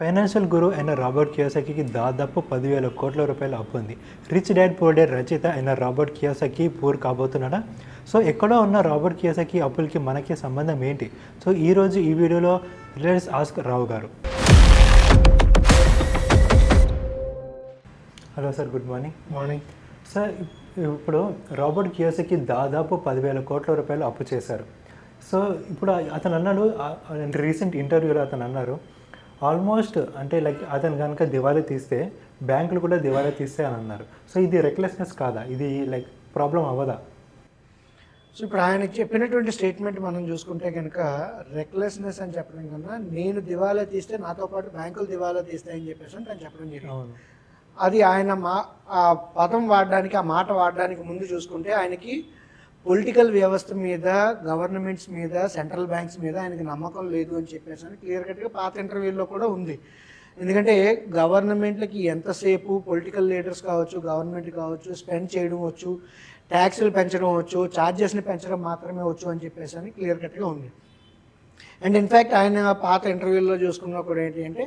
Financial గురు అయిన Robert Kiyosaki దాదాపు పదివేల కోట్ల రూపాయల అప్పు ఉంది. రిచ్ డాడ్ పూర్ డాడ్ రచయిత అయిన రాబర్ట్ కియోసకి పూర్ కాబోతున్నాడా? సో ఎక్కడో ఉన్న రాబర్ట్ కియోసకి అప్పులకి మనకి సంబంధం ఏంటి? సో ఈరోజు ఈ వీడియోలో let's ask Rao garu. Hello sir good morning. Morning. Sir ఇప్పుడు రాబర్ట్ కియోసకి దాదాపు పదివేల కోట్ల రూపాయలు అప్పు చేశారు. సో ఇప్పుడు అతను అన్నాడు రీసెంట్ ఇంటర్వ్యూలో అతను అన్నారు ఆల్మోస్ట్ అంటే లైక్ అతను కనుక దివాళీ తీస్తే బ్యాంకులు కూడా దివాళీ తీస్తే అని అన్నారు. సో ఇది రెక్లెస్నెస్ కాదా? ఇది లైక్ ప్రాబ్లం అవ్వదా? సో ఇప్పుడు ఆయన చెప్పినటువంటి స్టేట్మెంట్ మనం చూసుకుంటే కనుక రెక్లెస్నెస్ అని చెప్పడం కన్నా నేను దివాలా తీస్తే నాతో పాటు బ్యాంకులు దివాలా తీస్తాయని చెప్పేసి అని చెప్పడం జరిగింది. అది ఆయన మా ఆ పదం వాడడానికి ఆ మాట వాడడానికి ముందు చూసుకుంటే ఆయనకి పొలిటికల్ వ్యవస్థ మీద గవర్నమెంట్స్ మీద సెంట్రల్ బ్యాంక్స్ మీద ఆయనకి నమ్మకం లేదు అని చెప్పేసి అని క్లియర్ కట్గా పాత ఇంటర్వ్యూలో కూడా ఉంది. ఎందుకంటే గవర్నమెంట్లకి ఎంతసేపు పొలిటికల్ లీడర్స్ కావచ్చు గవర్నమెంట్ కావచ్చు స్పెండ్ చేయడం వచ్చు ట్యాక్సులు పెంచడం వచ్చు ఛార్జెస్ని పెంచడం మాత్రమే వచ్చు అని చెప్పేసి అని క్లియర్ కట్గా ఉంది. అండ్ ఇన్ఫ్యాక్ట్ ఆయన పాత ఇంటర్వ్యూల్లో చూసుకున్నా కూడా ఏంటి అంటే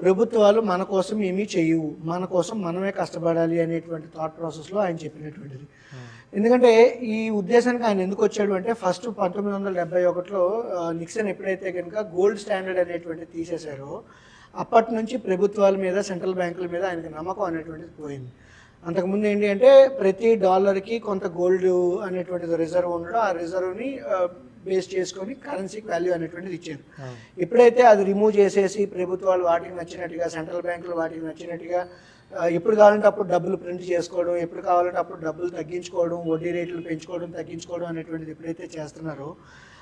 ప్రభుత్వాలు మన కోసం ఏమీ చేయవు మన కోసం మనమే కష్టపడాలి అనేటువంటి థాట్ ప్రాసెస్లో ఆయన చెప్పినటువంటిది. Hmm. ఎందుకంటే ఈ ఉద్దేశానికి ఆయన ఎందుకు వచ్చాడు అంటే ఫస్ట్ పంతొమ్మిది వందల డెబ్బై ఒకటిలో నిక్సన్ ఎప్పుడైతే కనుక గోల్డ్ స్టాండర్డ్ అనేటువంటిది తీసేశారో అప్పటి నుంచి ప్రభుత్వాల మీద సెంట్రల్ బ్యాంకుల మీద ఆయనకి నమ్మకం అనేటువంటిది పోయింది. అంతకుముందు ఏంటి అంటే ప్రతి డాలర్కి కొంత గోల్డ్ అనేటువంటిది రిజర్వ్ ఉండడం ఆ రిజర్వ్ని బేస్ చేసుకొని కరెన్సీకి వాల్యూ అనేటువంటిది ఇచ్చారు. ఎప్పుడైతే అది రిమూవ్ చేసేసి ప్రభుత్వాలు వాటికి నచ్చినట్టుగా సెంట్రల్ బ్యాంకులు వాటికి నచ్చినట్టుగా ఎప్పుడు కావాలంటే అప్పుడు డబ్బులు ప్రింట్ చేసుకోవడం ఎప్పుడు కావాలంటే అప్పుడు డబ్బులు తగ్గించుకోవడం వడ్డీ రేట్లు పెంచుకోవడం తగ్గించుకోవడం అనేటువంటిది ఎప్పుడైతే చేస్తున్నారో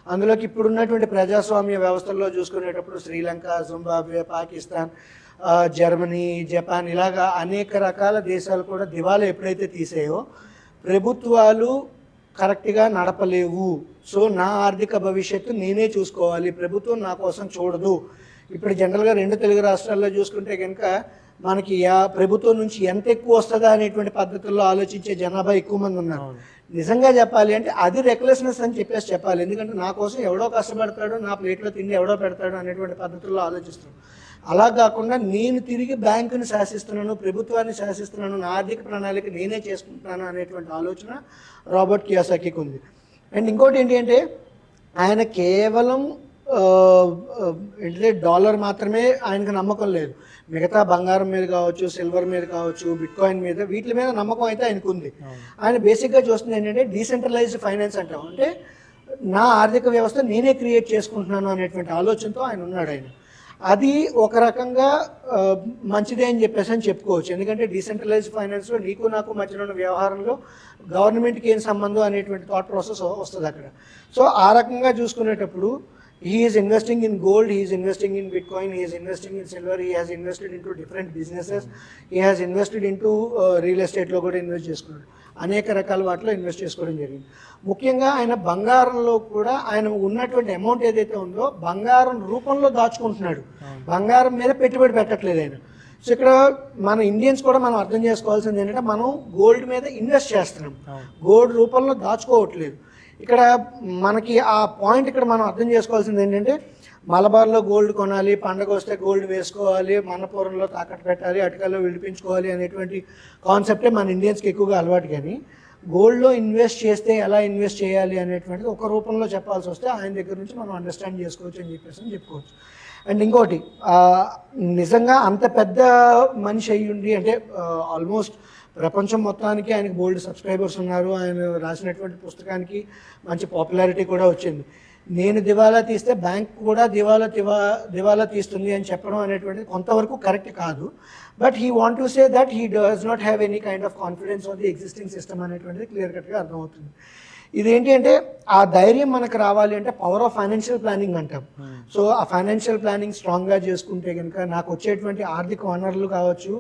అందులోకి ఇప్పుడున్నటువంటి ప్రజాస్వామ్య వ్యవస్థల్లో చూసుకునేటప్పుడు Sri Lanka Zimbabwe Pakistan Germany Japan ఇలాగా అనేక రకాల దేశాలు కూడా దివాలా ఎప్పుడైతే తీసాయో ప్రభుత్వాలు కరెక్ట్గా నడపలేవు. సో నా ఆర్థిక భవిష్యత్తు నేనే చూసుకోవాలి. ప్రభుత్వం నా కోసం చూడదు. ఇప్పుడు జనరల్గా రెండు తెలుగు రాష్ట్రాల్లో చూసుకుంటే కనుక మనకి ప్రభుత్వం నుంచి ఎంత ఎక్కువ వస్తుందా అనేటువంటి పద్ధతుల్లో ఆలోచించే జనాభా ఎక్కువ మంది ఉన్నారు. నిజంగా చెప్పాలి అంటే అది రెక్లెస్నెస్ అని చెప్పేసి చెప్పాలి. ఎందుకంటే నా కోసం ఎవడో కష్టపడతాడు నా ప్లేట్లో తిండి ఎవడో పెడతాడు అనేటువంటి పద్ధతుల్లో ఆలోచిస్తాం అలా కాకుండా నేను తిరిగి బ్యాంకుని శాసిస్తున్నాను ప్రభుత్వాన్ని శాసిస్తున్నాను నా ఆర్థిక ప్రణాళిక నేనే చేసుకుంటున్నాను అనేటువంటి ఆలోచన రాబర్ట్ కియాసాకికి ఉంది. అండ్ ఇంకోటి ఏంటి అంటే ఆయన కేవలం ఏంటిదే డాలర్ మాత్రమే ఆయనకు నమ్మకం లేదు. మిగతా బంగారం మీద కావచ్చు సిల్వర్ మీద కావచ్చు బిట్ కాయిన్ మీద వీటి మీద నమ్మకం అయితే ఆయనకు ఉంది. ఆయన బేసిక్గా చూస్తుంది ఏంటంటే డీసెంట్రలైజ్డ్ ఫైనాన్స్ అంటాం. అంటే నా ఆర్థిక వ్యవస్థ నేనే క్రియేట్ చేసుకుంటున్నాను అనేటువంటి ఆలోచనతో ఆయన ఉన్నాడు ఆయన. అది ఒక రకంగా మంచిదే అని చెప్పేసి అని చెప్పుకోవచ్చు. ఎందుకంటే డీసెంట్రలైజ్డ్ ఫైనాన్స్లో నీకు నాకు మధ్యలో ఉన్న వ్యవహారంలో గవర్నమెంట్కి ఏం సంబంధం అనేటువంటి థాట్ ప్రాసెస్ వస్తుంది అక్కడ. సో ఆ రకంగా చూసుకునేటప్పుడు he is investing in gold he is investing in bitcoin he is investing in silver he has invested into different businesses. He has invested into uh, real estate లో కూడా invest చేసుకున్నాడు. అనేక రకాల వాటిలో ఇన్వెస్ట్ చేసుకోవడం జరిగింది. ముఖ్యంగా ఆయన బంగారంలో కూడా ఆయన ఉన్నటువంటి అమౌంట్ ఏదైతే ఉందో బంగారం రూపంలో దాచుకుంటున్నాడు. బంగారం మీద పెట్టుబడి పెట్టట్లేదు ఆయన. సో ఇక్కడ మన ఇండియన్స్ కూడా మనం అర్థం చేసుకోవాల్సింది ఏంటంటే మనం గోల్డ్ మీద ఇన్వెస్ట్ చేస్తున్నాం. గోల్డ్ రూపంలో దాచుకోవట్లేదు. ఇక్కడ మనకి ఆ పాయింట్ ఇక్కడ మనం అర్థం చేసుకోవాల్సింది ఏంటంటే మలబార్లో గోల్డ్ కొనాలి పండగ వస్తే గోల్డ్ వేసుకోవాలి మనపురంలో తాకట్టు పెట్టాలి అటుకల్లో విడిపించుకోవాలి అనేటువంటి కాన్సెప్టే మన ఇండియన్స్కి ఎక్కువగా అలవాటు కానీ గోల్డ్లో ఇన్వెస్ట్ చేస్తే ఎలా ఇన్వెస్ట్ చేయాలి అనేటువంటిది ఒక రూపంలో చెప్పాల్సి వస్తే ఆయన దగ్గర నుంచి మనం అండర్స్టాండ్ చేసుకోవచ్చు అని చెప్పేసి అని చెప్పుకోవచ్చు. అండ్ ఇంకోటి నిజంగా అంత పెద్ద మనిషి అయ్యుండి ఉండి అంటే ఆల్మోస్ట్ ప్రపంచం మొత్తానికి ఆయనకు బోల్డ్ సబ్స్క్రైబర్స్ ఉన్నారు. ఆయన రాసినటువంటి పుస్తకానికి మంచి పాపులారిటీ కూడా వచ్చింది. నేను దివాలా తీస్తే బ్యాంక్ కూడా దివాలా దివా దివాలా తీస్తుంది అని చెప్పడం అనేటువంటిది కొంతవరకు కరెక్ట్ కాదు. But he want to say that he does not have any kind of confidence on the existing system అనేటువంటిది క్లియర్ కట్గా అర్థమవుతుంది. ఇదేంటి అంటే ఆ ధైర్యం మనకు రావాలి అంటే పవర్ ఆఫ్ ఫైనాన్షియల్ ప్లానింగ్ అంటాం. సో ఆ ఫైనాన్షియల్ ప్లానింగ్ స్ట్రాంగ్గా చేసుకుంటే కనుక నాకు వచ్చేటువంటి ఆర్థిక వనరులు కావచ్చు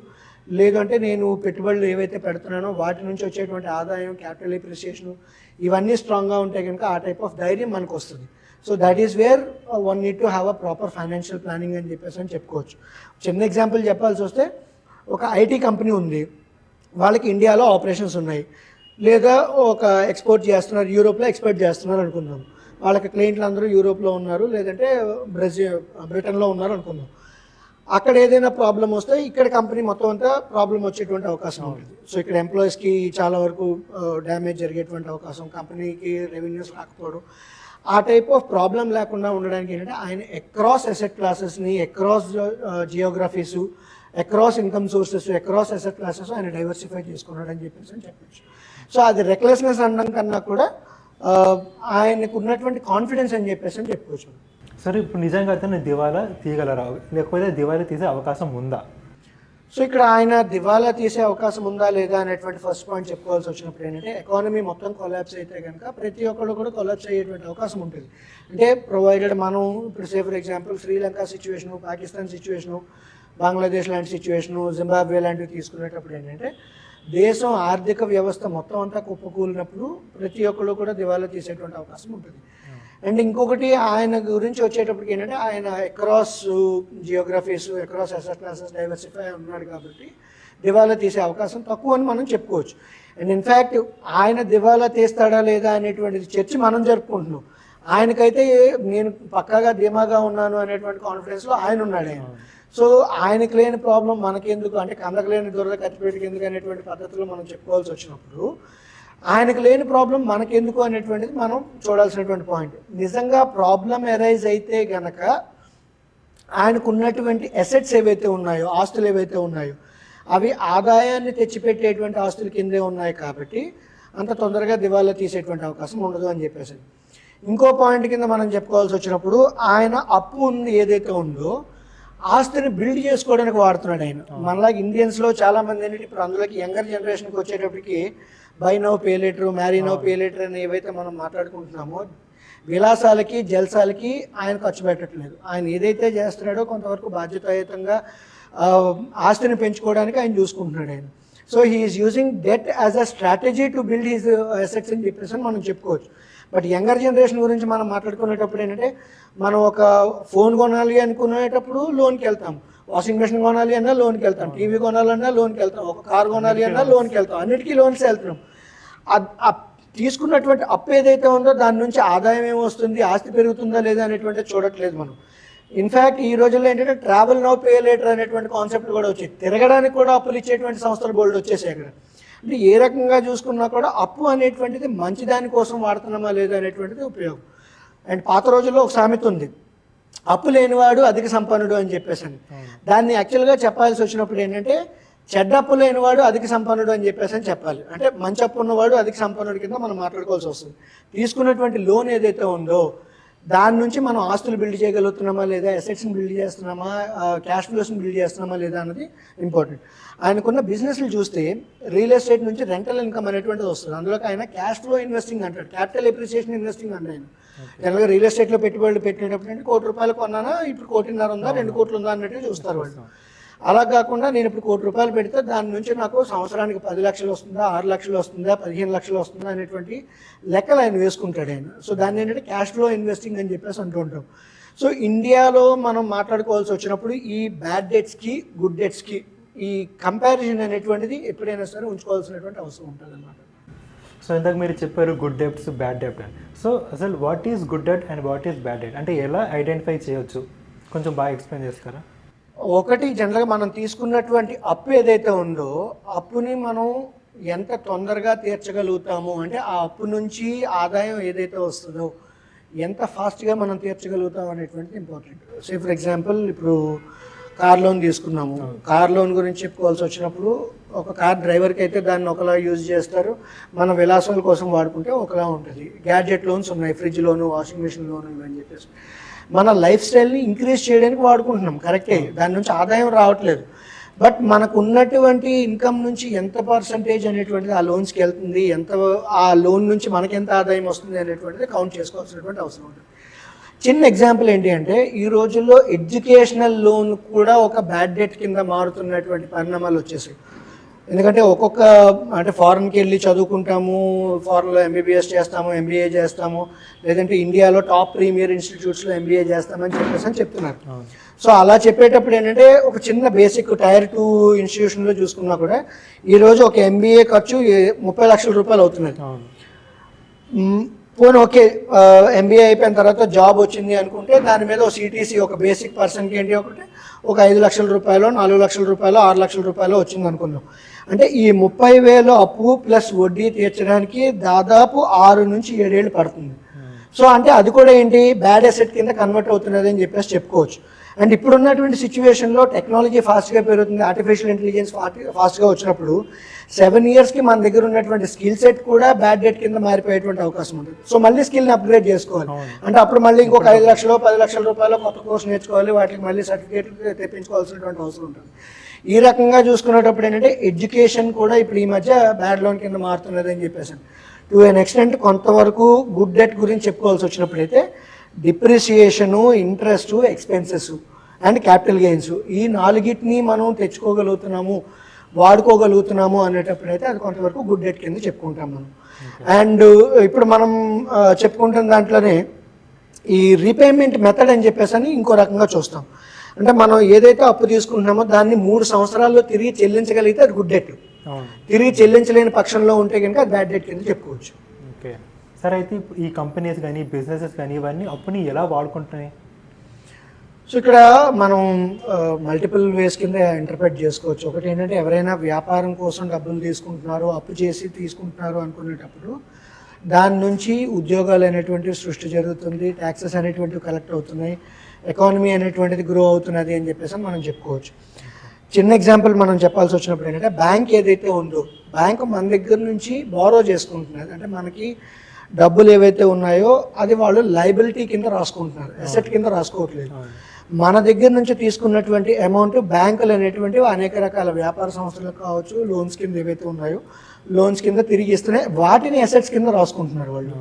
లేదంటే నేను పెట్టుబడులు ఏవైతే పెడుతున్నానో వాటి నుంచి వచ్చేటువంటి ఆదాయం క్యాపిటల్ ఎప్రిసియేషన్ ఇవన్నీ స్ట్రాంగ్గా ఉంటే కనుక ఆ టైప్ ఆఫ్ ధైర్యం మనకు వస్తుంది. So that is where one need to have a proper financial planning అని చెప్పేసి అని చెప్పుకోవచ్చు. చిన్న ఎగ్జాంపుల్ చెప్పాల్సి వస్తే ఒక ఐటీ కంపెనీ ఉంది. వాళ్ళకి ఇండియాలో ఆపరేషన్స్ ఉన్నాయి. లేదా ఒక ఎక్స్పోర్ట్ చేస్తున్నారు యూరోప్లో ఎక్స్పోర్ట్ చేస్తున్నారు అనుకుందాం. వాళ్ళకి క్లయింట్లు అందరూ యూరోప్లో ఉన్నారు లేదంటే బ్రెజిల్ బ్రిటన్లో ఉన్నారు అనుకుందాం. అక్కడ ఏదైనా ప్రాబ్లం వస్తే ఇక్కడ కంపెనీ మొత్తం అంతా ప్రాబ్లం వచ్చేటువంటి అవకాశం ఉంటుంది. సో ఇక్కడ ఎంప్లాయీస్కి చాలా వరకు డ్యామేజ్ జరిగేటువంటి అవకాశం కంపెనీకి రెవెన్యూస్ రాకపోవడం. ఆ టైప్ ఆఫ్ ప్రాబ్లం లేకుండా ఉండడానికి ఏంటంటే ఆయన across asset క్లాసెస్ని across geographies across income sources across asset classes ఆయన డైవర్సిఫై చేసుకున్నాడని చెప్పేసి అని చెప్పచ్చు. సో అది రెక్లెస్నెస్ అనడం కన్నా కూడా ఆయనకు ఉన్నటువంటి కాన్ఫిడెన్స్ అని చెప్పేసి అని చెప్పుకోవచ్చు. సరే ఇప్పుడు నిజంగా అతను దివాలా తీయగలరా? లేకపోతే దివాలా తీసే అవకాశం ఉందా? సో ఇక్కడ ఆయన దివాలా తీసే అవకాశం ఉందా లేదా అనేటువంటి ఫస్ట్ పాయింట్ చెప్పుకోవాల్సి వచ్చినప్పుడు ఏంటంటే ఎకానమీ మొత్తం కొలాప్స్ అయితే కనుక ప్రతి ఒక్కళ్ళు కూడా కొలాప్స్ అయ్యేటువంటి అవకాశం ఉంటుంది. అంటే ప్రొవైడెడ్ మనం ఇప్పుడు say for example Sri Lanka situation Pakistan situation Bangladesh లాంటి సిచ్యువేషను జింబాబ్వే లాంటివి తీసుకునేటప్పుడు ఏంటంటే దేశం ఆర్థిక వ్యవస్థ మొత్తం అంతా కుప్పకూలినప్పుడు ప్రతి ఒక్కరు కూడా దివాలా తీసేటువంటి అవకాశం ఉంటుంది. అండ్ ఇంకొకటి ఆయన గురించి వచ్చేటప్పటికి ఏంటంటే ఆయన across geographies across asset classes diversify ఉన్నాడు కాబట్టి దివాలా తీసే అవకాశం తక్కువ అని మనం చెప్పుకోవచ్చు. అండ్ ఇన్ఫ్యాక్ట్ ఆయన దివాలా తీస్తాడా లేదా అనేటువంటిది చర్చ మనం జరుపుకుంటున్నాం. ఆయనకైతే నేను పక్కాగా ధీమాగా ఉన్నాను అనేటువంటి కాన్ఫిడెన్స్లో ఆయన ఉన్నాడు ఆయన. సో ఆయనకు లేని ప్రాబ్లం మనకెందుకు? అంటే కళ్ళకు లేని దొరద కత్తిపేటకి ఎందుకు అనేటువంటి పద్ధతిలో మనం చెప్పుకోవాల్సి వచ్చినప్పుడు ఆయనకు లేని ప్రాబ్లం మనకెందుకు అనేటువంటిది మనం చూడాల్సినటువంటి పాయింట్ నిజంగా ప్రాబ్లం ఎరైజ్ అయితే గనక ఆయనకు ఉన్నటువంటి అసెట్స్ ఏవైతే ఉన్నాయో ఆస్తులు ఏవైతే ఉన్నాయో అవి ఆదాయాన్ని తెచ్చిపెట్టేటువంటి ఆస్తుల కిందే ఉన్నాయి కాబట్టి అంత తొందరగా దివాలా తీసేటువంటి అవకాశం ఉండదు అని చెప్పేసి. ఇంకో పాయింట్ కింద మనం చెప్పుకోవాల్సి వచ్చినప్పుడు ఆయన అప్పు ఉంది ఏదైతే ఉందో ఆస్తిని బిల్డ్ చేసుకోవడానికి వాడుతున్నాడు ఆయన. మనలాగా ఇండియన్స్లో చాలా మంది ఏంటంటే ఇప్పుడు అందులోకి యంగర్ జనరేషన్కి వచ్చేటప్పటికి buy now pay later marry now pay later అని ఏవైతే మనం మాట్లాడుకుంటున్నామో విలాసాలకి జల్సాలకి ఆయన ఖర్చు పెట్టట్లేదు. ఆయన ఏదైతే చేస్తున్నాడో కొంతవరకు బాధ్యతాయుతంగా ఆస్తిని పెంచుకోవడానికి ఆయన చూసుకుంటున్నాడు ఆయన. So he is using debt as a strategy to build his assets అని చెప్పేసి మనం చెప్పుకోవచ్చు. బట్ యంగర్ జనరేషన్ గురించి మనం మాట్లాడుకునేటప్పుడు ఏంటంటే మనం ఒక ఫోన్ కొనాలి అనుకునేటప్పుడు లోన్కి వెళ్తాం. వాషింగ్ మెషిన్ కొనాలి అన్నా లోన్కి వెళ్తాం. టీవీ కొనాలన్నా లోన్కి వెళ్తాం. ఒక కార్ కొనాలి అన్నా లోన్కి వెళ్తాం. అన్నిటికీ లోన్స్ వెళ్తున్నాం. తీసుకున్నటువంటి అప్పు ఏదైతే ఉందో దాని నుంచి ఆదాయం ఏమొస్తుంది ఆస్తి పెరుగుతుందా లేదా అనేటువంటిది చూడట్లేదు మనం. ఇన్ఫ్యాక్ట్ ఈ రోజుల్లో ఏంటంటే ట్రావెల్ నో పే లేటర్ అనేటువంటి కాన్సెప్ట్ కూడా వచ్చాయి తిరగడానికి కూడా అప్పులు ఇచ్చేటువంటి సంస్థలు బోల్డ్ వచ్చేసాయి అక్కడ. అంటే ఏ రకంగా చూసుకున్నా కూడా అప్పు అనేటువంటిది మంచి దాని కోసం వాడుతున్నామా లేదా అనేటువంటిది ఉపయోగం. అండ్ పాత రోజుల్లో ఒక సామెత ఉంది. అప్పు లేనివాడు అధిక సంపన్నుడు అని చెప్పేసి అని. దాన్ని యాక్చువల్గా చెప్పాల్సి వచ్చినప్పుడు ఏంటంటే చెడ్డ అప్పు లేనివాడు అధిక సంపన్నుడు అని చెప్పేసి అని చెప్పాలి. అంటే మంచి అప్పు ఉన్నవాడు అధిక సంపన్నుడి కింద మనం మాట్లాడుకోవాల్సి వస్తుంది. తీసుకున్నటువంటి లోన్ ఏదైతే ఉందో దాని నుంచి మనం ఆస్తులు బిల్డ్ చేయగలుగుతున్నామా లేదా అసెట్స్ని బిల్డ్ చేస్తున్నామా క్యాష్ ఫ్లోస్ని బిల్డ్ చేస్తున్నామా లేదా అన్నది ఇంపార్టెంట్ ఆయనకున్న బిజినెస్లు చూస్తే రియల్ ఎస్టేట్ నుంచి రెంటల్ ఇన్కమ్ అనేటువంటిది వస్తుంది. అందులో ఆయన క్యాష్ ఫ్లో ఇన్వెస్టింగ్ అంటాడు. క్యాపిటల్ ఎప్రిసియేషన్ ఇన్వెస్టింగ్ అంటే ఆయన. జనరల్గా రియల్ ఎస్టేట్లో పెట్టుబడులు పెట్టినప్పుడు అంటే కోటి రూపాయలు కొన్నానా? ఇప్పుడు కోటిన్నర ఉందా? రెండు కోట్లు ఉందా అన్నట్టు చూస్తారు వాళ్ళు. అలా కాకుండా నేను ఇప్పుడు కోటి రూపాయలు పెడితే దాని నుంచి నాకు సంవత్సరానికి పది లక్షలు వస్తుందా ఆరు లక్షలు వస్తుందా పదిహేను లక్షలు వస్తుందా అనేటువంటి లెక్కలు ఆయన వేసుకుంటాడు ఆయన. సో దాన్ని ఏంటంటే క్యాష్ ఫ్లో ఇన్వెస్టింగ్ అని చెప్పేసి అంటూ ఉంటాం. సో ఇండియాలో మనం మాట్లాడుకోవాల్సి వచ్చినప్పుడు ఈ బ్యాడ్ డెట్స్కి గుడ్ డెట్స్కి ఈ కంపారిజన్ అనేటువంటిది ఎప్పుడైనా సరే ఉంచుకోవాల్సినటువంటి అవసరం ఉంటుంది అనమాట సో ఇందాక మీరు చెప్పారు గుడ్ డెప్ట్స్ బ్యాడ్ డెప్ట్ అని. సో అసలు what is good debt and what is bad debt అంటే ఎలా ఐడెంటిఫై చేయొచ్చు? కొంచెం బాగా ఎక్స్ప్లెయిన్ చేస్తారా? ఒకటి జనరల్గా మనం తీసుకున్నటువంటి అప్పు ఏదైతే ఉందో అప్పుని మనం ఎంత తొందరగా తీర్చగలుగుతాము? అంటే ఆ అప్పు నుంచి ఆదాయం ఏదైతే వస్తుందో ఎంత ఫాస్ట్గా మనం తీర్చగలుగుతాం అనేటువంటిది ఇంపార్టెంట్. సే ఫర్ ఎగ్జాంపుల్ ఇప్పుడు కార్ లోన్ తీసుకున్నాము. కార్ లోన్ గురించి చెప్పుకోవాల్సి వచ్చినప్పుడు ఒక కార్ డ్రైవర్కి అయితే దాన్ని ఒకలా యూజ్ చేస్తారు. మన విలాసాల కోసం వాడుకుంటే ఒకలా ఉంటుంది. గ్యాడ్జెట్ లోన్స్ ఉన్నాయి. Fridge loan washing machine loan ఇవని చెప్పేసి. మన లైఫ్ స్టైల్ని ఇంక్రీజ్ చేయడానికి వాడుకుంటున్నాం. కరెక్టే. దాని నుంచి ఆదాయం రావట్లేదు. బట్ మనకు ఉన్నటువంటి ఇన్కమ్ నుంచి ఎంత పర్సంటేజ్ అనేటువంటిది ఆ లోన్స్కి వెళ్తుంది ఎంత ఆ లోన్ నుంచి మనకి ఎంత ఆదాయం వస్తుంది అనేటువంటిది కౌంట్ చేసుకోవాల్సినటువంటి అవసరం ఉంటుంది. చిన్న ఎగ్జాంపుల్ ఏంటి అంటే ఈ రోజుల్లో ఎడ్యుకేషనల్ లోన్ కూడా ఒక బ్యాడ్ డెట్ కింద మారుతున్నటువంటి పరిణామాలు వచ్చేసాయి. ఎందుకంటే ఒక్కొక్క అంటే ఫారెన్కి వెళ్ళి చదువుకుంటాము ఫారెన్లో ఎంబీబీఎస్ చేస్తాము ఎంబీఏ చేస్తాము లేదంటే ఇండియాలో టాప్ ప్రీమియర్ ఇన్స్టిట్యూట్స్లో ఎంబీఏ చేస్తామని చెప్పేసి అని చెప్తున్నారు. సో అలా చెప్పేటప్పుడు ఏంటంటే ఒక చిన్న బేసిక్ టైర్ టూ ఇన్స్టిట్యూషన్లో చూసుకున్నా కూడా ఈరోజు ఒక ఎంబీఏ ఖర్చు ముప్పై లక్షల రూపాయలు అవుతున్నది. మ్, పోనీ ఓకే ఎంబీఏ అయిపోయిన తర్వాత జాబ్ వచ్చింది అనుకుంటే దాని మీద ఒక సిటీసీ ఒక బేసిక్ పర్సన్కి ఏంటి ఒకటి ఒక ఐదు లక్షల రూపాయలు నాలుగు లక్షల రూపాయలు ఆరు లక్షల రూపాయలు వచ్చింది అనుకుందాం. అంటే ఈ ముప్పై వేలు అప్పు ప్లస్ వడ్డీ తీర్చడానికి దాదాపు ఆరు నుంచి ఏడేళ్ళు పడుతుంది. సో అంటే అది కూడా ఏంటి బ్యాడ్ అసెట్ కింద కన్వర్ట్ అవుతున్నది అని చెప్పేసి చెప్పుకోవచ్చు. అండ్ ఇప్పుడు ఉన్నటువంటి సిచ్యువేషన్లో టెక్నాలజీ ఫాస్ట్గా పెరుగుతుంది. ఆర్టిఫిషియల్ ఇంటెలిజెన్స్ ఫాస్ట్గా వచ్చినప్పుడు సెవెన్ ఇయర్స్కి మన దగ్గర ఉన్నటువంటి స్కిల్ సెట్ కూడా బ్యాడ్ డెట్ కింద మారిపోయేటువంటి అవకాశం ఉంటుంది. సో మళ్ళీ స్కిల్ని అప్గ్రేడ్ చేసుకోవాలి. అంటే అప్పుడు మళ్ళీ ఇంకొక ఐదు లక్షలు పది లక్షల రూపాయలు కొత్త కోర్స్ నేర్చుకోవాలి. వాటికి మళ్ళీ సర్టిఫికేట్ తెప్పించుకోవాల్సినటువంటి అవసరం ఉంటుంది. ఈ రకంగా చూసుకునేటప్పుడు ఏంటంటే ఎడ్యుకేషన్ కూడా ఇప్పుడు ఈ మధ్య బ్యాడ్ లోన్ కింద మారుతున్నది అని చెప్పేసి టు ఎన్ ఎక్స్టెంట్ కొంతవరకు గుడ్ డెట్ గురించి చెప్పుకోవాల్సి వచ్చినప్పుడైతే depreciation interest expenses and capital gains. ఈ నాలుగిటిని మనం తెచ్చుకోగలుగుతున్నాము వాడుకోగలుగుతున్నాము అనేటప్పుడైతే అది కొంతవరకు గుడ్ డెట్ కింద చెప్పుకుంటాం మనం. అండ్ ఇప్పుడు మనం చెప్పుకుంటున్న దాంట్లోనే ఈ రీపేమెంట్ మెథడ్ అని చెప్పేసి అని ఇంకో రకంగా చూస్తాం. అంటే మనం ఏదైతే అప్పు తీసుకుంటున్నామో దాన్ని మూడు సంవత్సరాల్లో తిరిగి చెల్లించగలిగితే అది గుడ్ డెట్. తిరిగి చెల్లించలేని పక్షంలో ఉంటే కనుక అది బ్యాడ్ డెట్ కింద చెప్పుకోవచ్చు. సార్ అయితే ఈ కంపెనీస్ కానీ బిజినెసెస్ కానీ ఇవన్నీ అప్పుని ఎలా వాడుకుంటున్నాయి? సో ఇక్కడ మనం మల్టిపుల్ వేస్ కింద ఇంటర్ప్రెట్ చేసుకోవచ్చు. ఒకటి ఏంటంటే ఎవరైనా వ్యాపారం కోసం డబ్బులు తీసుకుంటున్నారు అప్పు చేసి తీసుకుంటున్నారు అనుకునేటప్పుడు దాని నుంచి ఉద్యోగాలు అనేటువంటివి సృష్టి జరుగుతుంది ట్యాక్సెస్ అనేటువంటివి కలెక్ట్ అవుతున్నాయి ఎకానమీ అనేటువంటిది గ్రో అవుతున్నది అని చెప్పేసి మనం చెప్పుకోవచ్చు. చిన్న ఎగ్జాంపుల్ మనం చెప్పాల్సి వచ్చినప్పుడు ఏంటంటే బ్యాంక్ ఏదైతే ఉందో బ్యాంక్ మన దగ్గర నుంచి బారో చేసుకుంటున్నది. అంటే మనకి డబ్బులు ఏవైతే ఉన్నాయో అది వాళ్ళు లైబిలిటీ కింద రాసుకుంటున్నారు. అసెట్ కింద రాసుకోవట్లేదు. మన దగ్గర నుంచి తీసుకున్నటువంటి అమౌంట్ బ్యాంకులు అనేటువంటివి అనేక రకాల వ్యాపార సంస్థలకు కావచ్చు లోన్స్ కింద ఏవైతే ఉన్నాయో లోన్స్ కింద తిరిగి ఇస్తున్నాయి వాటిని అసెట్స్ కింద రాసుకుంటున్నారు వాళ్ళు.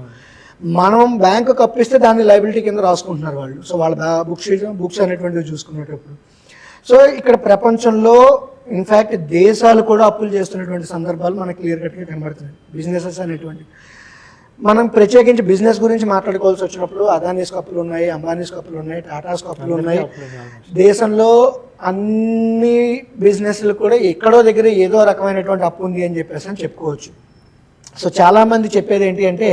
మనం బ్యాంకు కప్పిస్తే దాన్ని లైబిలిటీ కింద రాసుకుంటున్నారు వాళ్ళు. సో వాళ్ళ బుక్స్ బుక్స్ అనేటువంటివి చూసుకునేటప్పుడు. సో ఇక్కడ ప్రపంచంలో ఇన్ఫ్యాక్ట్ దేశాలు కూడా అప్పులు చేస్తున్నటువంటి సందర్భాలు మనకు క్లియర్ కట్గా కనబడుతున్నాయి. బిజినెసెస్ అనేటువంటి. మనం ప్రత్యేకించి బిజినెస్ గురించి మాట్లాడుకోవాల్సి వచ్చినప్పుడు అదానీస్ కప్పులు ఉన్నాయి అంబానీస్ కప్పులు ఉన్నాయి టాటాస్ కప్పులు ఉన్నాయి. దేశంలో అన్ని బిజినెస్లు కూడా ఎక్కడో దగ్గర ఏదో రకమైనటువంటి అప్పు ఉంది అని చెప్పేసి అని చెప్పుకోవచ్చు. సో చాలామంది చెప్పేది ఏంటి అంటే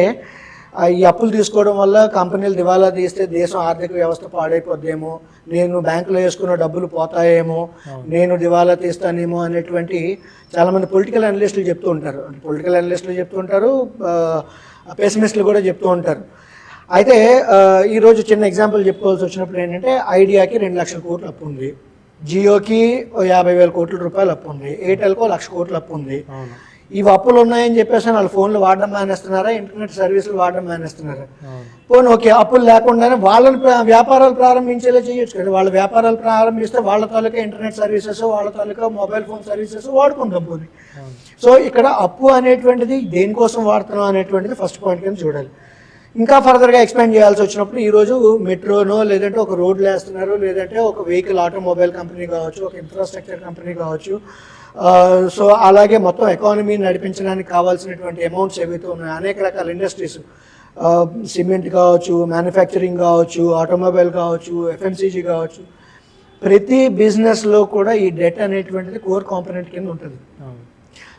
ఈ అప్పులు తీసుకోవడం వల్ల కంపెనీలు దివాలా తీస్తే దేశం ఆర్థిక వ్యవస్థ పాడైపోద్దేమో నేను బ్యాంకులో వేసుకున్న డబ్బులు పోతాయేమో నేను దివాలా తీస్తానేమో అనేటువంటి చాలామంది పొలిటికల్ అనలిస్టులు చెప్తూ ఉంటారు. పొలిటికల్ అనలిస్టులు చెప్తూ ఉంటారు పెసిమిస్టులు కూడా చెప్తూ ఉంటారు. అయితే ఈరోజు చిన్న ఎగ్జాంపుల్ చెప్పుకోవాల్సి వచ్చినప్పుడు ఏంటంటే ఐడియాకి రెండు లక్షల కోట్లు అప్పు ఉంది. జియోకి యాభై వేల కోట్ల రూపాయలు అప్పు ఉంది. ఎయిర్టెల్కి లక్ష కోట్ల అప్పు ఉంది. ఇవి అప్పులు ఉన్నాయని చెప్పేసి వాళ్ళు ఫోన్లు వాడడం మానేస్తున్నారా? ఇంటర్నెట్ సర్వీసులు వాడడం మానేస్తున్నారా? పోనీ ఓకే అప్పులు లేకుండానే వాళ్ళని ప్ర- వ్యాపారాలు ప్రారంభించేలా చేయొచ్చు కదా. వాళ్ళ వ్యాపారాలు ప్రారంభిస్తే వాళ్ళ తాలూకా ఇంటర్నెట్ సర్వీసెస్ వాళ్ళ తాలూకా మొబైల్ ఫోన్ సర్వీసెస్ వాడుకుంటాం పోనీ. సో ఇక్కడ అప్పు అనేటువంటిది దేనికోసం వాడుతున్నాం అనేటువంటిది ఫస్ట్ పాయింట్ కింద చూడాలి. ఇంకా ఫర్దర్గా ఎక్స్పాండ్ చేయాల్సి వచ్చినప్పుడు ఈరోజు మెట్రోనో లేదంటే ఒక రోడ్లు వేస్తున్నారు లేదంటే ఒక వెహికల్ ఆటోమొబైల్ కంపెనీ కావచ్చు ఒక ఇన్ఫ్రాస్ట్రక్చర్ కంపెనీ కావచ్చు సో అలాగే మొత్తం ఎకానమీ నడిపించడానికి కావాల్సినటువంటి అమౌంట్స్ ఏవైతే ఉన్నాయో అనేక రకాల ఇండస్ట్రీస్ సిమెంట్ కావచ్చు మ్యానుఫ్యాక్చరింగ్ కావచ్చు ఆటోమొబైల్ కావచ్చు ఎఫ్ఎంసీజీ కావచ్చు ప్రతి బిజినెస్లో కూడా ఈ డెట్ అనేటువంటిది కోర్ కాంపనెంట్ కింద ఉంటుంది.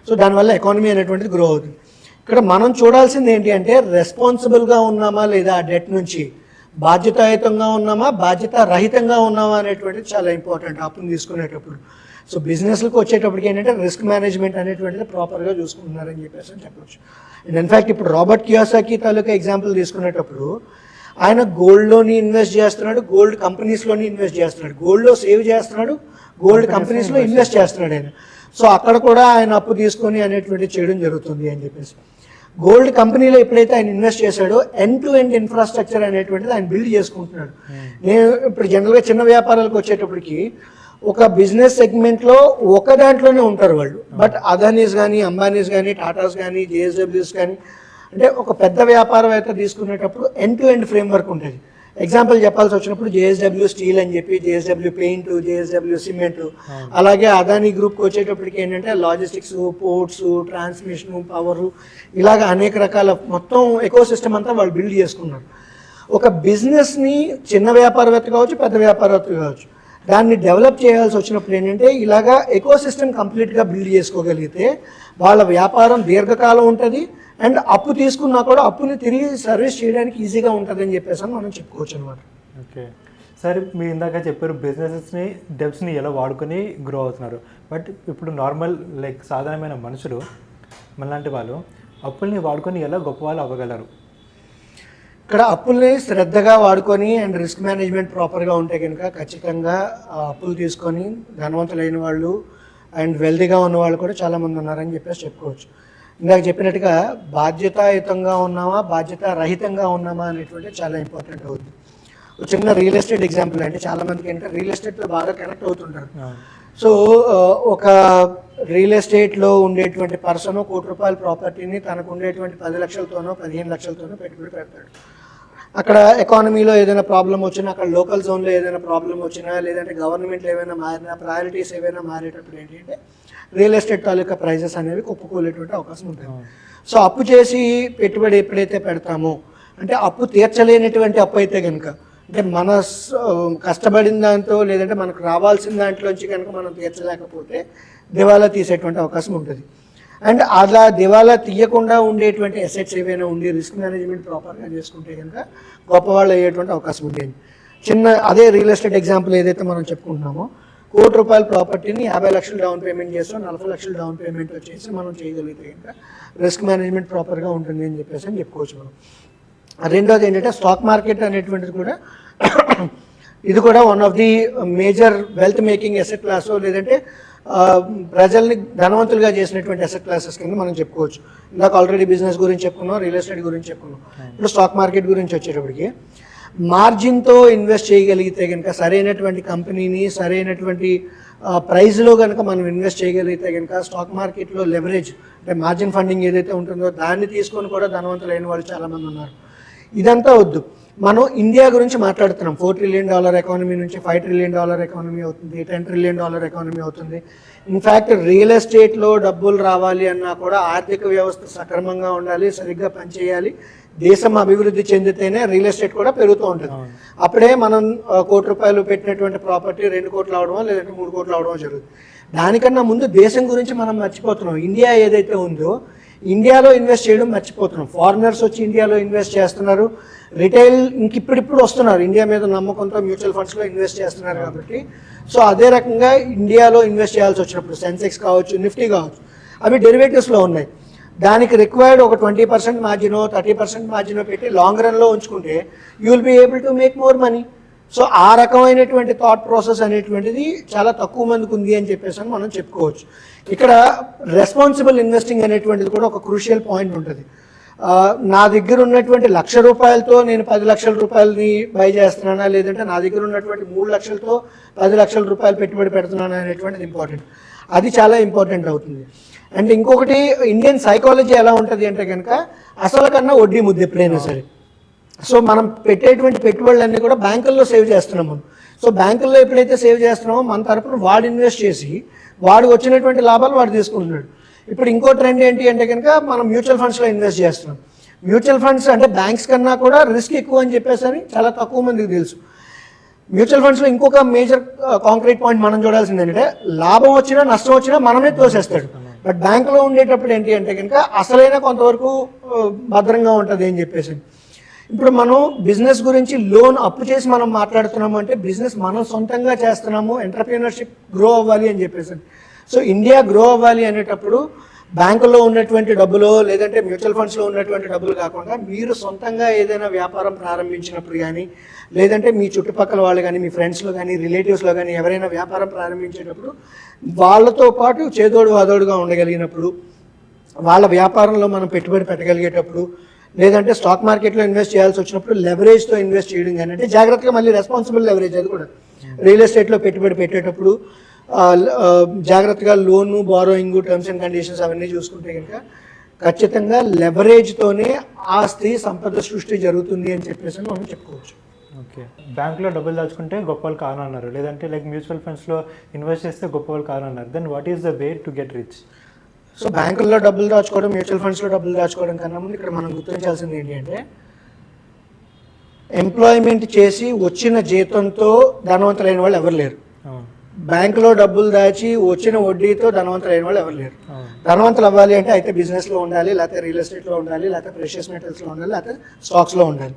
సో దానివల్ల ఎకానమీ అనేటువంటిది గ్రో అవుతుంది. ఇక్కడ మనం చూడాల్సింది ఏంటి అంటే రెస్పాన్సిబుల్గా ఉన్నామా లేదా ఆ డెట్ నుంచి బాధ్యతాయుతంగా ఉన్నామా బాధ్యత రహితంగా ఉన్నామా అనేటువంటిది చాలా ఇంపార్టెంట్ అప్పును తీసుకునేటప్పుడు. సో బిజినెస్లకు వచ్చేటప్పటికి ఏంటంటే రిస్క్ మేనేజ్మెంట్ అనేటువంటిది ప్రాపర్గా చూసుకుంటున్నారని చెప్పేసి అని చెప్పొచ్చు. అండ్ ఇన్ఫ్యాక్ట్ ఇప్పుడు రాబర్ట్ కియోసాకి తాలూకా ఎగ్జాంపుల్ తీసుకునేటప్పుడు ఆయన గోల్డ్లోని ఇన్వెస్ట్ చేస్తున్నాడు గోల్డ్ కంపెనీస్లోని ఇన్వెస్ట్ చేస్తున్నాడు. గోల్డ్లో సేవ్ చేస్తున్నాడు గోల్డ్ కంపెనీస్లో ఇన్వెస్ట్ చేస్తున్నాడు ఆయన. సో అక్కడ కూడా ఆయన అప్పు తీసుకొని అనేటువంటి చేయడం జరుగుతుంది అని చెప్పేసి. గోల్డ్ కంపెనీలో ఎప్పుడైతే ఆయన ఇన్వెస్ట్ చేశాడో ఎండ్ టు ఎండ్ ఇన్ఫ్రాస్ట్రక్చర్ అనేటువంటిది ఆయన బిల్డ్ చేసుకుంటున్నాడు. నేను ఇప్పుడు జనరల్గా చిన్న వ్యాపారాలకు వచ్చేటప్పటికి ఒక బిజినెస్ సెగ్మెంట్లో ఒక దాంట్లోనే ఉంటారు వాళ్ళు. బట్ అదానీస్ కానీ అంబానీస్ కానీ టాటాస్ కానీ జేఎస్డబ్ల్యూస్ కానీ అంటే ఒక పెద్ద వ్యాపారం అయితే తీసుకునేటప్పుడు end to end framework ఉంటుంది. ఎగ్జాంపుల్ చెప్పాల్సి వచ్చినప్పుడు జేఎస్డబ్ల్యూ స్టీల్ అని చెప్పి జేఎస్డబ్ల్యూ పెయింట్ జేఎస్డబ్ల్యూ సిమెంట్ అలాగే అదానీ గ్రూప్కి వచ్చేటప్పటికి ఏంటంటే లాజిస్టిక్స్ పోర్ట్స్ ట్రాన్స్మిషన్ పవర్ ఇలాగ అనేక రకాల మొత్తం ఎకో సిస్టమ్ అంతా వాళ్ళు బిల్డ్ చేసుకున్నారు. ఒక బిజినెస్ని చిన్న వ్యాపారవేత్త కావచ్చు పెద్ద వ్యాపారవేత్త కావచ్చు దాన్ని డెవలప్ చేయాల్సి వచ్చినప్పుడు ఏంటంటే ఇలాగా ఎకో సిస్టమ్ కంప్లీట్గా బిల్డ్ చేసుకోగలిగితే వాళ్ళ వ్యాపారం దీర్ఘకాలం ఉంటుంది అండ్ అప్పు తీసుకున్నా కూడా అప్పుని తిరిగి సర్వీస్ చేయడానికి ఈజీగా ఉంటుందని చెప్పేసి అని మనం చెప్పుకోవచ్చు అనమాట ఓకే. సరే మీరు ఇందాక చెప్పారు బిజినెసెస్ని డెబ్స్ని ఎలా వాడుకొని గ్రో అవుతున్నారు. బట్ ఇప్పుడు నార్మల్ లైక్ సాధారణమైన మనుషులు మనలాంటి వాళ్ళు అప్పుల్ని వాడుకొని ఎలా గొప్ప వాళ్ళు అవ్వగలరు? ఇక్కడ అప్పుల్ని శ్రద్ధగా వాడుకొని అండ్ రిస్క్ మేనేజ్మెంట్ ప్రాపర్గా ఉంటే కనుక ఖచ్చితంగా అప్పులు తీసుకొని ధనవంతులైన వాళ్ళు అండ్ వెల్తీగా ఉన్న వాళ్ళు కూడా చాలామంది ఉన్నారని చెప్పేసి చెప్పుకోవచ్చు. ఇందాక చెప్పినట్టుగా బాధ్యతాయుతంగా ఉన్నామా బాధ్యత రహితంగా ఉన్నామా అనేటువంటి చాలా ఇంపార్టెంట్ అవుతుంది ఒక చిన్న రియల్ ఎస్టేట్ ఎగ్జాంపుల్ అంటే చాలా మందికి ఏంటంటే రియల్ ఎస్టేట్లో బాగా కనెక్ట్ అవుతుంటారు. సో ఒక రియల్ ఎస్టేట్లో ఉండేటువంటి పర్సన్ కోటి రూపాయల ప్రాపర్టీని తనకు ఉండేటువంటి పది లక్షలతోనో పదిహేను లక్షలతోనో పెట్టుబడి పెడతాడు. అక్కడ ఎకానమీలో ఏదైనా ప్రాబ్లం వచ్చినా అక్కడ లోకల్ జోన్లో ఏదైనా ప్రాబ్లం వచ్చినా లేదంటే గవర్నమెంట్లో ఏమైనా మారినా ప్రయారిటీస్ ఏమైనా మారేటప్పుడు ఏంటి అంటే రియల్ ఎస్టేట్ తాలూకా ప్రైజెస్ అనేవి కుప్పకూలేటువంటి అవకాశం ఉంటుంది. సో అప్పు చేసి పెట్టుబడి ఎప్పుడైతే పెడతామో అంటే అప్పు తీర్చలేనటువంటి అప్పు అయితే కనుక అంటే మన కష్టపడిన దాంతో లేదంటే మనకు రావాల్సిన దాంట్లోంచి కనుక మనం తీర్చలేకపోతే దివాలా తీసేటువంటి అవకాశం ఉంటుంది. అండ్ అలా దివాలా తీయకుండా ఉండేటువంటి అసెట్స్ ఏవైనా ఉండి రిస్క్ మేనేజ్మెంట్ ప్రాపర్గా చేసుకుంటే కనుక గొప్పవాళ్ళు అయ్యేటువంటి అవకాశం ఉండేది చిన్న అదే రియల్ ఎస్టేట్ ఎగ్జాంపుల్ ఏదైతే మనం చెప్పుకుంటున్నామో కోటి రూపాయల ప్రాపర్టీని యాభై లక్షలు డౌన్ పేమెంట్ చేస్తాం నలభై లక్షలు డౌన్ పేమెంట్ వచ్చేసి మనం చేయగలిగితే కనుక రిస్క్ మేనేజ్మెంట్ ప్రాపర్గా ఉంటుంది అని చెప్పేసి అని చెప్పుకోవచ్చు మనం. రెండోది ఏంటంటే స్టాక్ మార్కెట్ అనేటువంటిది కూడా ఇది కూడా one of the major wealth making asset class లేదంటే ప్రజల్ని ధనవంతులుగా చేసినటువంటి అసెట్ క్లాసెస్ కింద మనం చెప్పుకోవచ్చు. ఇందాక ఆల్రెడీ బిజినెస్ గురించి చెప్పుకున్నాం రియల్ ఎస్టేట్ గురించి చెప్పుకున్నాం. ఇప్పుడు స్టాక్ మార్కెట్ గురించి వచ్చేటప్పటికి మార్జిన్తో ఇన్వెస్ట్ చేయగలిగితే కనుక సరైనటువంటి కంపెనీని సరైనటువంటి ప్రైస్లో కనుక మనం ఇన్వెస్ట్ చేయగలిగితే కనుక స్టాక్ మార్కెట్లో లెవరేజ్ అంటే మార్జిన్ ఫండింగ్ ఏదైతే ఉంటుందో దాన్ని తీసుకొని కూడా ధనవంతులైన వాళ్ళు చాలామంది ఉన్నారు. ఇదంతా వద్దు. మనం ఇండియా గురించి మాట్లాడుతున్నాం. ఫోర్ ట్రిలియన్ డాలర్ ఎకానమీ నుంచి ఫైవ్ ట్రిలియన్ డాలర్ ఎకానమీ అవుతుంది టెన్ ట్రిలియన్ డాలర్ ఎకానమీ అవుతుంది. ఇన్ఫ్యాక్ట్ రియల్ ఎస్టేట్లో డబ్బులు రావాలి అన్నా కూడా ఆర్థిక వ్యవస్థ సక్రమంగా ఉండాలి సరిగ్గా పనిచేయాలి. దేశం అభివృద్ధి చెందితేనే రియల్ ఎస్టేట్ కూడా పెరుగుతూ ఉంటుంది. అప్పుడే మనం కోటి రూపాయలు పెట్టినటువంటి ప్రాపర్టీ రెండు కోట్లు అవడమో లేదంటే మూడు కోట్లు అవడమో జరుగుతుంది. దానికన్నా ముందు దేశం గురించి మనం మర్చిపోతున్నాం. ఇండియా ఏదైతే ఉందో ఇండియాలో ఇన్వెస్ట్ చేయడం మర్చిపోతున్నాం. ఫారినర్స్ వచ్చి ఇండియాలో ఇన్వెస్ట్ చేస్తున్నారు. రిటైల్ ఇంక ఇప్పుడిప్పుడు వస్తున్నారు. ఇండియా మీద నమ్మకంతో మ్యూచువల్ ఫండ్స్లో ఇన్వెస్ట్ చేస్తున్నారు కాబట్టి. సో అదే రకంగా ఇండియాలో ఇన్వెస్ట్ చేయాల్సి వచ్చినప్పుడు సెన్సెక్స్ కావచ్చు నిఫ్టీ కావచ్చు అవి డెరివేటివ్స్లో ఉన్నాయి. దానికి రిక్వైర్డ్ ఒక ట్వంటీ పర్సెంట్ మార్జినో థర్టీ పర్సెంట్ మార్జినో పెట్టి లాంగ్ రన్లో ఉంచుకుంటే you will be able to make more money so ఆ రకమైనటువంటి థాట్ ప్రాసెస్ అనేటువంటిది చాలా తక్కువ మందికి ఉంది అని చెప్పేసి అని మనం చెప్పుకోవచ్చు. ఇక్కడ రెస్పాన్సిబుల్ ఇన్వెస్టింగ్ అనేటువంటిది కూడా ఒక క్రూషియల్ పాయింట్ ఉంటుంది. నా దగ్గర ఉన్నటువంటి లక్ష రూపాయలతో నేను పది లక్షల రూపాయలని బై చేస్తున్నానా లేదంటే నా దగ్గర ఉన్నటువంటి మూడు లక్షలతో పది లక్షల రూపాయలు పెట్టుబడి పెడుతున్నానా అనేటువంటిది ఇంపార్టెంట్ అది చాలా ఇంపార్టెంట్ అవుతుంది. అండ్ ఇంకొకటి ఇండియన్ సైకాలజీ ఎలా ఉంటుంది అంటే కనుక అసలు కన్నా వడ్డీ ముద్ద ఎప్పుడైనా సరే. సో మనం పెట్టేటువంటి పెట్టుబడులన్నీ కూడా బ్యాంకుల్లో సేవ్ చేస్తున్నాం మనం సో బ్యాంకుల్లో ఎప్పుడైతే సేవ్ చేస్తున్నామో మన తరపున వాడు ఇన్వెస్ట్ చేసి వాడు వచ్చినటువంటి లాభాలు వాడు తీసుకుంటున్నాడు. ఇప్పుడు ఇంకో ట్రెండ్ ఏంటి అంటే కనుక మనం మ్యూచువల్ ఫండ్స్లో ఇన్వెస్ట్ చేస్తున్నాం. మ్యూచువల్ ఫండ్స్ అంటే బ్యాంక్స్ కన్నా కూడా రిస్క్ ఎక్కువ అని చెప్పేసి అని చాలా తక్కువ మందికి తెలుసు. మ్యూచువల్ ఫండ్స్లో ఇంకొక మేజర్ కాంక్రీట్ పాయింట్ మనం చూడాల్సింది ఏంటంటే లాభం వచ్చినా నష్టం వచ్చినా మనమే తోసేస్తాడు. బట్ బ్యాంకులో ఉండేటప్పుడు ఏంటి అంటే కనుక అసలైన కొంతవరకు భద్రంగా ఉంటుంది అని చెప్పేసి. ఇప్పుడు మనం బిజినెస్ గురించి లోన్ అప్పు చేసి మనం మాట్లాడుతున్నాము అంటే బిజినెస్ మనం సొంతంగా చేస్తున్నాము ఎంటర్ప్రీనర్షిప్ గ్రో అవ్వాలి అని చెప్పేసి. సో ఇండియా గ్రో అవ్వాలి అనేటప్పుడు బ్యాంకులో ఉన్నటువంటి డబ్బులు లేదంటే మ్యూచువల్ ఫండ్స్లో ఉన్నటువంటి డబ్బులు కాకుండా మీరు సొంతంగా ఏదైనా వ్యాపారం ప్రారంభించినప్పుడు కానీ లేదంటే మీ చుట్టుపక్కల వాళ్ళు కానీ మీ ఫ్రెండ్స్లో కానీ రిలేటివ్స్లో కానీ ఎవరైనా వ్యాపారం ప్రారంభించేటప్పుడు వాళ్ళతో పాటు చేదోడు వాదోడుగా ఉండగలిగినప్పుడు వాళ్ళ వ్యాపారంలో మనం పెట్టుబడి పెట్టగలిగేటప్పుడు లేదంటే స్టాక్ మార్కెట్లో ఇన్వెస్ట్ చేయాల్సి వచ్చినప్పుడు లెవరేజ్తో ఇన్వెస్ట్ చేయడం కానీ అంటే జాగ్రత్తగా మళ్ళీ రెస్పాన్సిబుల్ లెవరేజ్ అది కూడా. రియల్ ఎస్టేట్లో పెట్టుబడి పెట్టేటప్పుడు జాగ్రత్తగా loan borrowing terms and conditions అవన్నీ చూసుకుంటే కనుక ఖచ్చితంగా లెవరేజ్తోనే ఆస్తి సంపద సృష్టి జరుగుతుంది అని చెప్పేసి మనం చెప్పుకోవచ్చు. ఓకే. బ్యాంక్లో డబ్బులు దాచుకుంటే గొప్ప వాళ్ళు కానన్నారు లేదంటే లైక్ మ్యూచువల్ ఫండ్స్లో ఇన్వెస్ట్ చేస్తే గొప్ప వాళ్ళు కానన్నారు then what is the way to get rich so బ్యాంకుల్లో డబ్బులు దాచుకోవడం మ్యూచువల్ ఫండ్స్లో డబ్బులు దాచుకోవడం కన్నా ముందు ఇక్కడ మనం గుర్తించాల్సింది ఏంటి అంటే ఎంప్లాయ్మెంట్ చేసి వచ్చిన జీతంతో ధనవంతులైన వాళ్ళు ఎవరు లేరు. బ్యాంకులో డబ్బులు దాచి వచ్చిన వడ్డీతో ధనవంతులు అయిన వాళ్ళు ఎవరు లేరు. ధనవంతులు అవ్వాలి అంటే అయితే బిజినెస్లో ఉండాలి లేకపోతే రియల్ ఎస్టేట్లో ఉండాలి లేకపోతే ప్రెషియస్ మెటల్స్లో ఉండాలి లేకపోతే స్టాక్స్లో ఉండాలి.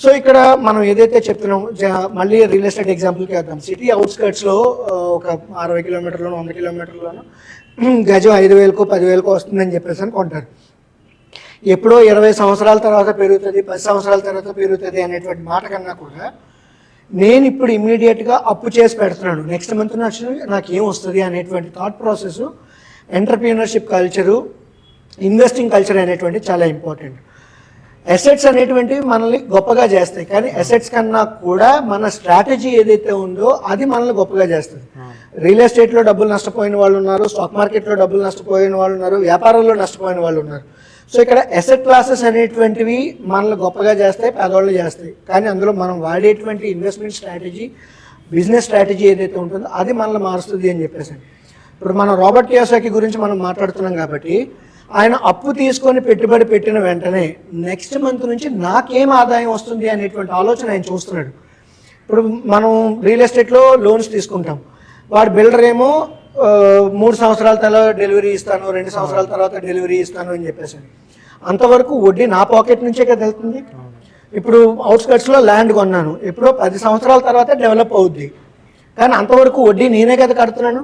సో ఇక్కడ మనం ఏదైతే చెప్తున్నాం మళ్ళీ రియల్ ఎస్టేట్ ఎగ్జాంపుల్కి వద్దాం. సిటీ అవుట్స్కర్ట్స్లో ఒక అరవై కిలోమీటర్లోనో వంద కిలోమీటర్లోనో గజం ఐదు వేలకు పదివేలకు వస్తుందని చెప్పేసి అని కొంటారు. ఎప్పుడో ఇరవై సంవత్సరాల తర్వాత పెరుగుతుంది పది సంవత్సరాల తర్వాత పెరుగుతుంది అనేటువంటి మాట కన్నా కూడా నేను ఇప్పుడు ఇమ్మీడియట్గా అప్పు చేసి పెడుతున్నాను. నెక్స్ట్ మంత్ నాకు నాకు ఏం వస్తుంది అనేటువంటి thought process entrepreneurship culture investing culture అనేటువంటి చాలా ఇంపార్టెంట్ అసెట్స్ అనేటువంటివి మనల్ని గొప్పగా చేస్తాయి. కానీ అసెట్స్ కన్నా కూడా మన స్ట్రాటజీ ఏదైతే ఉందో అది మనల్ని గొప్పగా చేస్తుంది. రియల్ ఎస్టేట్లో డబ్బులు నష్టపోయిన వాళ్ళు ఉన్నారు స్టాక్ మార్కెట్లో డబ్బులు నష్టపోయిన వాళ్ళు ఉన్నారు వ్యాపారంలో నష్టపోయిన వాళ్ళు ఉన్నారు. సో ఇక్కడ ఎసెట్ క్లాసెస్ అనేటువంటివి మనల్ని గొప్పగా చేస్తాయి పేదవాళ్ళు చేస్తాయి. కానీ అందులో మనం వాడేటువంటి ఇన్వెస్ట్మెంట్ స్ట్రాటజీ బిజినెస్ స్ట్రాటజీ ఏదైతే ఉంటుందో అది మనల్ని మారుస్తుంది అని చెప్పేసి. ఇప్పుడు మనం రాబర్ట్ కియోసాకి గురించి మనం మాట్లాడుతున్నాం కాబట్టి ఆయన అప్పు తీసుకొని పెట్టుబడి పెట్టిన వెంటనే నెక్స్ట్ మంత్ నుంచి నాకేం ఆదాయం వస్తుంది అనేటువంటి ఆలోచన ఆయన చూస్తున్నాడు. ఇప్పుడు మనం రియల్ ఎస్టేట్లో లోన్స్ తీసుకుంటాం. వాడు బిల్డర్ ఏమో మూడు సంవత్సరాల తర్వాత డెలివరీ ఇస్తాను రెండు సంవత్సరాల తర్వాత డెలివరీ ఇస్తాను అని చెప్పేసి అంతవరకు వడ్డీ నా పాకెట్ నుంచే కదా వెళ్తుంది? ఇప్పుడు అవుట్స్కట్స్లో ల్యాండ్ కొన్నాను. ఎప్పుడో పది సంవత్సరాల తర్వాత డెవలప్ అవుద్ది. కానీ అంతవరకు వడ్డీ నేనే కదా కడుతున్నాను?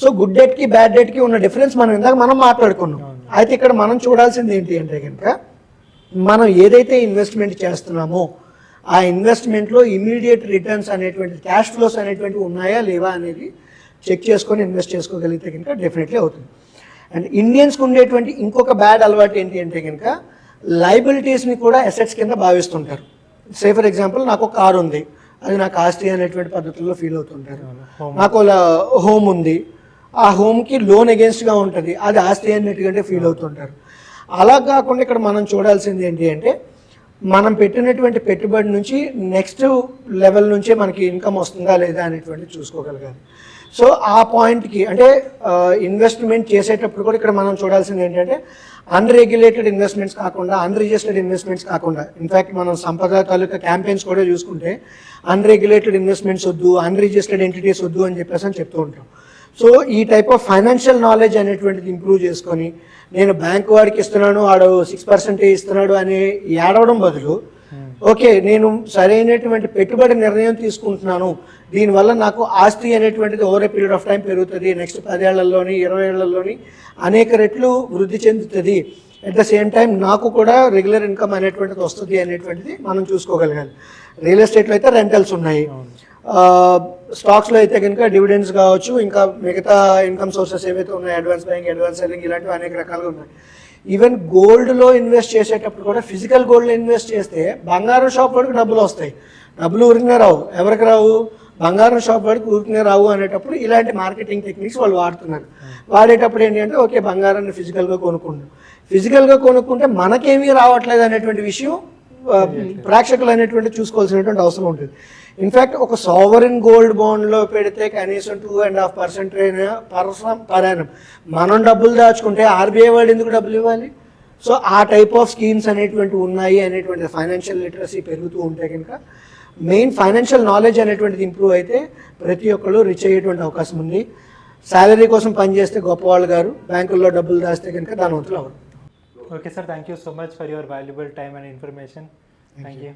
సో గుడ్ డేట్కి బ్యాడ్ డేట్కి ఉన్న డిఫరెన్స్ మనం ఇందాక మనం మాట్లాడుకున్నాం. అయితే ఇక్కడ మనం చూడాల్సింది ఏంటి అంటే కనుక మనం ఏదైతే ఇన్వెస్ట్మెంట్ చేస్తున్నామో ఆ ఇన్వెస్ట్మెంట్లో ఇమీడియట్ రిటర్న్స్ అనేటువంటి క్యాష్ ఫ్లోస్ అనేటువంటివి ఉన్నాయా లేవా అనేది చెక్ చేసుకొని ఇన్వెస్ట్ చేసుకోగలిగితే కనుక డెఫినెట్లీ అవుతుంది. అండ్ ఇండియన్స్కి ఉండేటువంటి ఇంకొక బ్యాడ్ అలవాటు ఏంటి అంటే కనుక లైబిలిటీస్ని కూడా అసెట్స్ కింద భావిస్తుంటారు. సే ఫర్ ఎగ్జాంపుల్ నాకు ఒక కారు ఉంది. అది నాకు ఆస్తి అనేటువంటి పద్ధతుల్లో ఫీల్ అవుతుంటారు. నాకు హోమ్ ఉంది. ఆ హోమ్కి లోన్ అగేన్స్ట్గా ఉంటుంది. అది ఆస్తి అన్నట్టుగా ఫీల్ అవుతుంటారు. అలా కాకుండా ఇక్కడ మనం చూడాల్సింది ఏంటి అంటే మనం పెట్టినటువంటి పెట్టుబడి నుంచి నెక్స్ట్ లెవెల్ నుంచే మనకి ఇన్కమ్ వస్తుందా లేదా అనేటువంటి చూసుకోగలగాలి. సో ఆ పాయింట్కి అంటే ఇన్వెస్ట్మెంట్ చేసేటప్పుడు కూడా ఇక్కడ మనం చూడాల్సింది ఏంటంటే అన్రెగ్యులేటెడ్ ఇన్వెస్ట్మెంట్స్ కాకుండా అన్రిజిస్టర్డ్ ఇన్వెస్ట్మెంట్స్ కాకుండా ఇన్ఫాక్ట్ మనం సంపద తాలూకా క్యాంపెయిన్స్ కూడా చూసుకుంటే అన్రెగ్యులేటెడ్ ఇన్వెస్ట్మెంట్స్ వద్దు అన్రిజిస్టర్డ్ ఎంటిటీస్ వద్దు అని చెప్పేసి అని చెప్తూ ఉంటాం. సో ఈ టైప్ ఆఫ్ ఫైనాన్షియల్ నాలెడ్జ్ అనేటువంటిది ఇంప్రూవ్ చేసుకొని నేను బ్యాంక్ వాడికి ఇస్తున్నాను వాడు సిక్స్ పర్సెంటే ఇస్తున్నాడు అని ఏడవడం బదులు ఓకే నేను సరైనటువంటి పెట్టుబడి నిర్ణయం తీసుకుంటున్నాను. దీనివల్ల నాకు ఆస్తి అనేటువంటిది over a period of time పెరుగుతుంది. నెక్స్ట్ పదేళ్ళలోని ఇరవై ఏళ్ళలోని అనేక రెట్లు వృద్ధి చెందుతుంది. అట్ ద సేమ్ టైం నాకు కూడా రెగ్యులర్ ఇన్కమ్ అనేటువంటిది వస్తుంది అనేటువంటిది మనం చూసుకోగలగాలి. రియల్ ఎస్టేట్లో అయితే రెంటల్స్ ఉన్నాయి. స్టాక్స్లో అయితే కనుక డివిడెండ్స్ కావచ్చు ఇంకా మిగతా ఇన్కమ్ సోర్సెస్ ఏవైతే ఉన్నాయో అడ్వాన్స్ బ్యాంక్ అడ్వాన్స్ సెల్లింగ్ ఇలాంటివి అనేక రకాలుగా ఉన్నాయి. ఈవెన్ గోల్డ్లో ఇన్వెస్ట్ చేసేటప్పుడు కూడా ఫిజికల్ గోల్డ్లో ఇన్వెస్ట్ చేస్తే బంగారం షాప్ వాడికి డబ్బులు వస్తాయి. డబ్బులు ఊరికనే రావు. ఎవరికి రావు? బంగారం షాప్ వాడికి ఊరికనే రావు అనేటప్పుడు ఇలాంటి మార్కెటింగ్ టెక్నిక్స్ వాళ్ళు వాడుతున్నారు. వాడేటప్పుడు ఏంటి అంటే ఓకే బంగారాన్ని ఫిజికల్గా కొనుక్కుంటాం ఫిజికల్గా కొనుక్కుంటే మనకేమీ రావట్లేదు అనేటువంటి విషయం ప్రేక్షకులు అనేటువంటి చూసుకోవాల్సినటువంటి అవసరం ఉంటుంది. ఇన్ఫ్యాక్ట్ ఒక సావరిన్ గోల్డ్ బాండ్లో పెడితే కనీసం two and half percent person per annum మనం డబ్బులు దాచుకుంటే ఆర్బీఐ వాడు ఎందుకు డబ్బులు ఇవ్వాలి? సో ఆ టైప్ ఆఫ్ స్కీమ్స్ అనేటువంటి ఉన్నాయి అనేటువంటి ఫైనాన్షియల్ లిటరసీ పెరుగుతూ ఉంటే కనుక మెయిన్ ఫైనాన్షియల్ నాలెడ్జ్ అనేటువంటిది ఇంప్రూవ్ అయితే ప్రతి ఒక్కళ్ళు రిచ్ అయ్యేటువంటి అవకాశం ఉంది. శాలరీ కోసం పనిచేస్తే గొప్పవాళ్ళు గారు బ్యాంకుల్లో డబ్బులు దాస్తే కనుక ధనవంతులు hour okay sir thank you so much for your valuable time and information thank you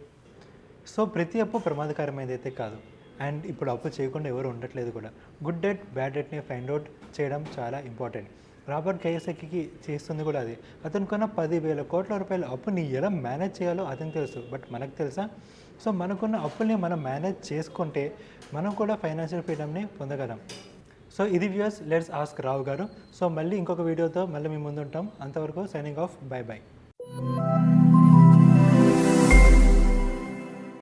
so ప్రతి అప్పు ప్రమాదకరమైనది అయితే కాదు. అండ్ ఇప్పుడు అప్పు చేయకుండా ఎవరు ఉండట్లేదు కూడా. గుడ్ డెట్ బ్యాడ్ డెట్ని ఫైండ్ అవుట్ చేయడం చాలా ఇంపార్టెంట్. రాబర్ట్ కైసెక్కి చేస్తుంది కూడా అది. అతను కొన్న పదివేల కోట్ల రూపాయల అప్పుని ఎలా మేనేజ్ చేయాలో అతనికి తెలుసు. బట్ మనకు తెలుసా? సో మనకున్న అప్పుల్ని మనం మేనేజ్ చేసుకుంటే మనం కూడా ఫైనాన్షియల్ ఫ్రీడమ్ని పొందగలం. సో ఇది వ్యూస్ లెట్స్ ఆస్క్ రావు గారు. సో మళ్ళీ ఇంకొక వీడియోతో మళ్ళీ మేము ముందుంటాం. అంతవరకు సైనింగ్ ఆఫ్. By by.